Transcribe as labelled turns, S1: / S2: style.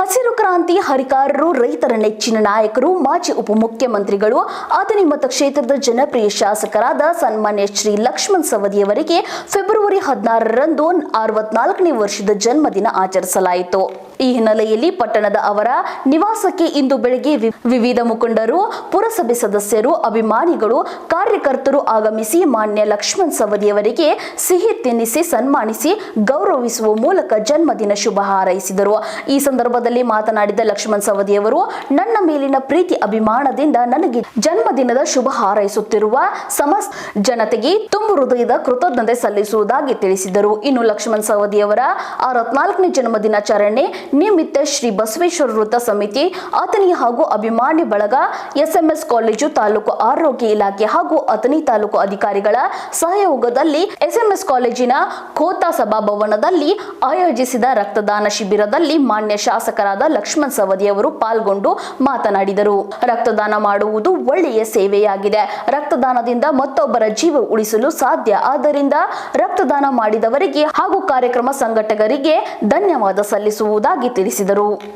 S1: ಹಸಿರು ಕ್ರಾಂತಿ ಹರಿಕಾರರು, ರೈತರ ನೆಚ್ಚಿನ ನಾಯಕರು, ಮಾಜಿ ಉಪಮುಖ್ಯಮಂತ್ರಿಗಳು ಆತನಿ ಮತಕ್ಷೇತ್ರದ ಜನಪ್ರಿಯ ಶಾಸಕರಾದ ಸನ್ಮಾನ್ಯ ಶ್ರೀ ಲಕ್ಷ್ಮಣ್ ಸವದಿಯವರಿಗೆ ಫೆಬ್ರವರಿ ಹದಿನಾರರಂದು ಅರವತ್ನಾಲ್ಕನೇ ವರ್ಷದ ಜನ್ಮದಿನ ಆಚರಿಸಲಾಯಿತು. ಈ ಹಿನ್ನೆಲೆಯಲ್ಲಿ ಪಟ್ಟಣದ ಅವರ ನಿವಾಸಕ್ಕೆ ಇಂದು ಬೆಳಗ್ಗೆ ವಿವಿಧ ಮುಖಂಡರು, ಪುರಸಭೆ ಸದಸ್ಯರು, ಅಭಿಮಾನಿಗಳು, ಕಾರ್ಯಕರ್ತರು ಆಗಮಿಸಿ ಮಾನ್ಯ ಲಕ್ಷ್ಮಣ್ ಸವದಿಯವರಿಗೆ ಸಿಹಿ ತಿನ್ನಿಸಿ ಸನ್ಮಾನಿಸಿ ಗೌರವಿಸುವ ಮೂಲಕ ಜನ್ಮದಿನ ಶುಭ ಹಾರೈಸಿದರು. ಈ ಸಂದರ್ಭದಲ್ಲಿ ಮಾತನಾಡಿದ ಲಕ್ಷ್ಮಣ್ ಸವದಿಯವರು, ನನ್ನ ಮೇಲಿನ ಪ್ರೀತಿ ಅಭಿಮಾನದಿಂದ ನನಗೆ ಜನ್ಮದಿನದ ಶುಭ ಹಾರೈಸುತ್ತಿರುವ ಸಮಸ್ತ ಜನತೆಗೆ ತುಂಬು ಹೃದಯದ ಕೃತಜ್ಞತೆ ಸಲ್ಲಿಸುವುದಾಗಿ ತಿಳಿಸಿದರು. ಇನ್ನು ಲಕ್ಷ್ಮಣ್ ಸವದಿಯವರ ಅರವತ್ನಾಲ್ಕನೇ ಜನ್ಮ ದಿನಾಚರಣೆ ನಿಮಿತ್ತ ಶ್ರೀ ಬಸವೇಶ್ವರ ವೃತ್ತ ಸಮಿತಿ ಅತನಿ ಹಾಗೂ ಅಭಿಮಾನಿ ಬಳಗ, ಎಸ್ಎಂಎಸ್ ಕಾಲೇಜು ತಾಲೂಕು ಆರೋಗ್ಯ ಇಲಾಖೆ ಹಾಗೂ ಅತನಿ ತಾಲೂಕು ಅಧಿಕಾರಿಗಳ ಸಹಯೋಗದಲ್ಲಿ ಎಸ್ಎಂಎಸ್ ಕಾಲೇಜಿನ ಖೋತಾ ಸಭಾಭವನದಲ್ಲಿ ಆಯೋಜಿಸಿದ ರಕ್ತದಾನ ಶಿಬಿರದಲ್ಲಿ ಮಾನ್ಯ ಶಾಸಕರಾದ ಲಕ್ಷ್ಮಣ್ ಸವದಿಯವರು ಪಾಲ್ಗೊಂಡು ಮಾತನಾಡಿದರು. ರಕ್ತದಾನ ಮಾಡುವುದು ಒಳ್ಳೆಯ ಸೇವೆಯಾಗಿದೆ. ರಕ್ತದಾನದಿಂದ ಮತ್ತೊಬ್ಬರ ಜೀವ ಉಳಿಸಲು ಸಾಧ್ಯ. ಆದ್ದರಿಂದ ರಕ್ತದಾನ ಮಾಡಿದವರಿಗೆ ಹಾಗೂ ಕಾರ್ಯಕ್ರಮ ಸಂಘಟಕರಿಗೆ ಧನ್ಯವಾದ ಸಲ್ಲಿಸುವುದಾಗಿ ತಿಳಿಸಿದರು.